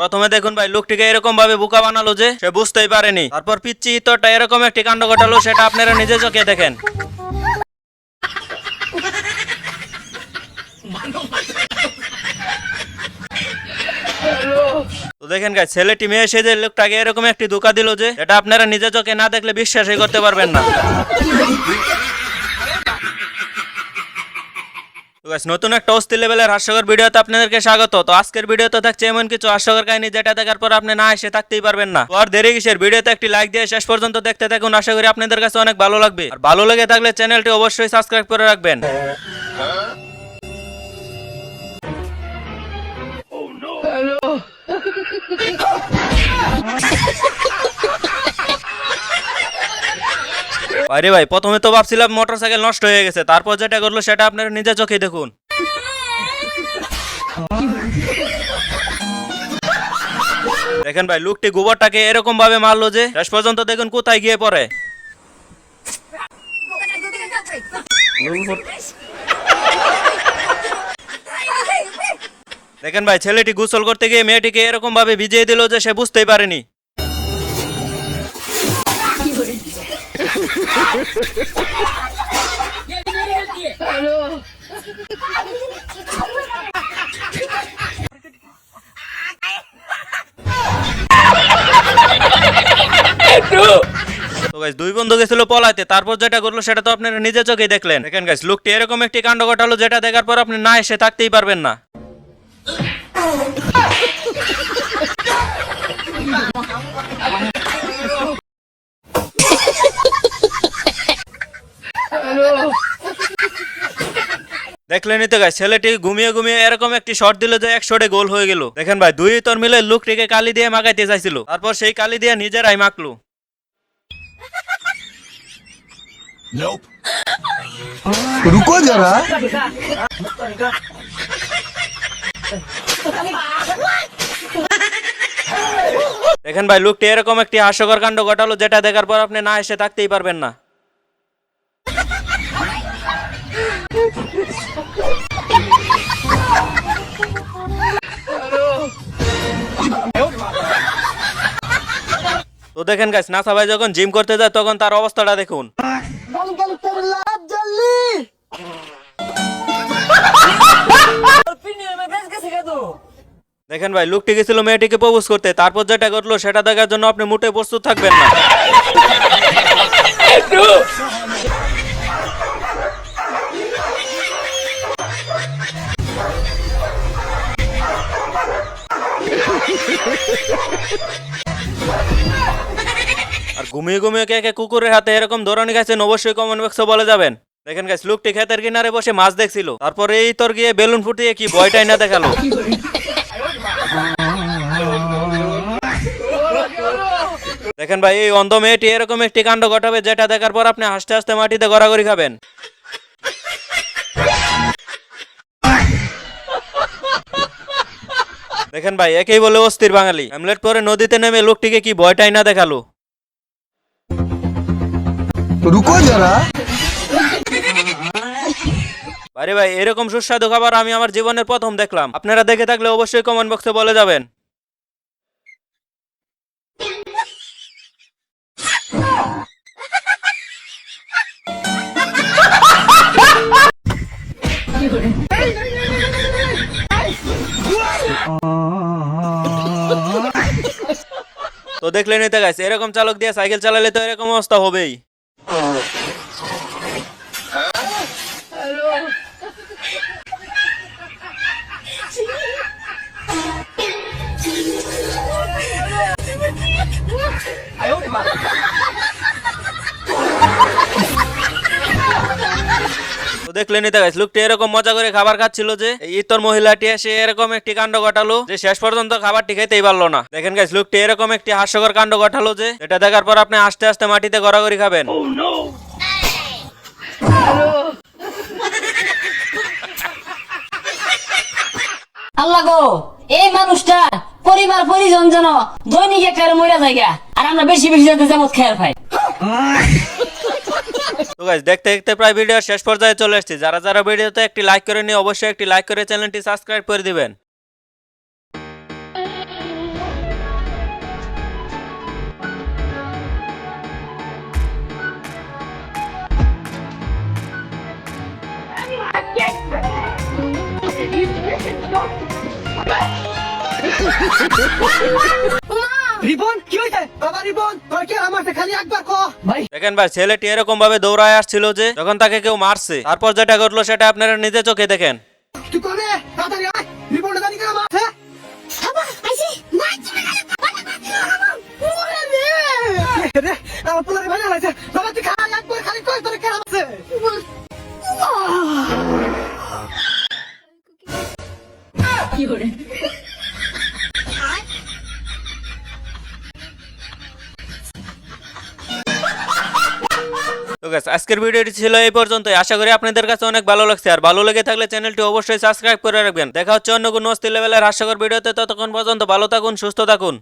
প্রথমে দেখুন ভাই, লোকটিকে এরকম ভাবে বোকা বানালো যে সে বুঝতেই পারেনি। তারপর পিচ্ছি ইতরটা এরকম একটি কাণ্ড ঘটালো, সেটা আপনারা নিজে চোখে দেখেন। দেখেন গাই ছেলেটি মেয়ে এসে যে লোকটাকে এরকম একটি ধোকা দিল যে, এটা আপনারা নিজে চোখে না দেখলে বিশ্বাসই করতে পারবেন না। নতুন একটা অস্থির লেভেলের হাস্যকর ভিডিওতে আপনাদেরকে স্বাগত। তো আজকের ভিডিওতে থাকছে এমন কিছু হাস্যকর কাহিনী যেটা দেখার পর আপনি না এসে থাকতেই পারবেন না। আর দেরি কিসের? ভিডিওতে একটি লাইক দিয়ে শেষ পর্যন্ত দেখতে থাকুন। আশা করি আপনাদের কাছে অনেক ভালো লাগবে। আর ভালো লেগে থাকলে চ্যানেলটি অবশ্যই সাবস্ক্রাইব করে রাখবেন। আরে ভাই, প্রথমে তো ভাবছিলাম মোটরসাইকেল নষ্ট হয়ে গেছে, তারপর যেটা করল সেটা আপনারা নিজে চোখে দেখুন। দেখেন ভাই, লোকটি গোবরটাকে এরকম ভাবে মারলো যে শেষ পর্যন্ত দেখুন কোথায় গিয়ে পড়ে। দেখেন ভাই, ছেলেটি গোসল করতে গিয়ে মেয়েটিকে এরকম ভাবে ভিজিয়ে দিল যে সে বুঝতেই পারেনি। দুই বন্ধু গেছিল পলাইতে, তারপর যেটা করল সেটা তো আপনারা নিজে চোখেই দেখলেন। দেখেন গাইস লোকটি এরকম একটি কাণ্ড ঘটালো, যেটা দেখার পর আপনি না এসে থাকতেই পারবেন না। দেখলেনি তো গাই ছেলেটি ঘুমিয়ে ঘুমিয়ে এরকম একটি শট দিল যে এক শটে গোল হয়ে গেল। দেখেন ভাই দুই তোর মিলে লুকটিকে কালি দিয়ে মাগাইতে চাইছিল। তারপর সেই কালি দিয়ে নিজেরাই মাকলো রুকো যারা। দেখেন ভাই লুকটি এরকম একটি হাস্যকর কাণ্ড ঘটালো যেটা দেখার পর আপনি না এসে থাকতেই পারবেন না। দেখেন গাইস নাসা ভাই যখন জিম করতে যায়, তখন তার অবস্থাটা দেখুন। দেখেন ভাই, লোকটি গেছিল মেয়েটিকে প্রপোজ করতে, তারপর যেটা ঘটলো, সেটা দেখার জন্য আপনি মোটে প্রস্তুত থাকবেন না। আর ঘুমিয়ে ঘুমিয়ে কে কে কুকুরের হাতে এরকম ধরনি খাইছেন অবশ্যই কমেন্ট বক্সে বলে যাবেন। দেখেন গাইস লোকটি ক্ষেতের কিনারে বসে মাছ দেখছিল। তারপরে এই তোর গিয়ে বেলুন ফুটিয়ে কি ভয়টাই না দেখাল। দেখেন ভাই, এই অন্ধ মেয়েটি এরকম একটি কাণ্ড ঘটাবে যেটা দেখার পর আপনি হাসতে হাসতে মাটিতে গড়াগড়ি খাবেন। দেখেন ভাই একেই বলে অস্থির বাঙালি। হ্যামলেট পরে নদীতে নেমে লোকটিকে কি ভয়টাই না দেখাল? আরে ভাই এরকম সুস্বাদু খাবার আমি আমার জীবনের প্রথম দেখলাম। আপনারা দেখে থাকলে অবশ্যই কমেন্ট বক্সে বলে যাবেন। তো দেখলেনই তো গাইস এরকম চালক দিয়ে সাইকেল চালালে তো এরকম অবস্থা হবেই। তো দেখলেনই তো গাইস লোকটি এরকম মজা করে খাবার খাচ্ছিল যে এই ইতর মহিলাটি এসে এরকম একটি কাণ্ড ঘটালো যে শেষ পর্যন্ত খাবারটি খেতেই পারল না। দেখেন গাইস লোকটি এরকম একটি হাস্যকর কাণ্ড ঘটালো যে এটা দেখার পর আপনি আস্তে আস্তে মাটিতে গড়াগড়ি খাবেন। আল্লাহ গো এই মানুষটা পরিবার পরিজন যেন দৈনিক একটা মরা জায়গা আর আমরা বেশি বেশি যাতে যাবত খেয়াল পাই। তো গাইজ দেখতে দেখতে প্রায় ভিডিওর শেষ পর্যায়ে চলে এসেছি যারা যারা ভিডিওতে একটি লাইক করে নিয়ে অবশ্যই একটি লাইক করে চ্যানেলটি সাবস্ক্রাইব করে দিবেন। রিপন দেখেন ভাই ছেলেটি এরকম ভাবে দৌড়ায় আসছিল যে যখন তাকে কেউ মারছে তারপর যেটা ঘটলো সেটা আপনারা নিজে চোখে দেখেন। তুই কোনে guys, আজকের ভিডিওটি ছিল এই পর্যন্তই। আশা করি আপনাদের কাছে অনেক ভালো লাগছে। আর ভালো লেগে থাকলে চ্যানেলটি অবশ্যই সাবস্ক্রাইব করে রাখবেন। দেখা হচ্ছে অন্য কোনো অস্থির লেভেলের হাস্যকর ভিডিওতে। ততক্ষণ পর্যন্ত ভালো থাকুন সুস্থ থাকুন।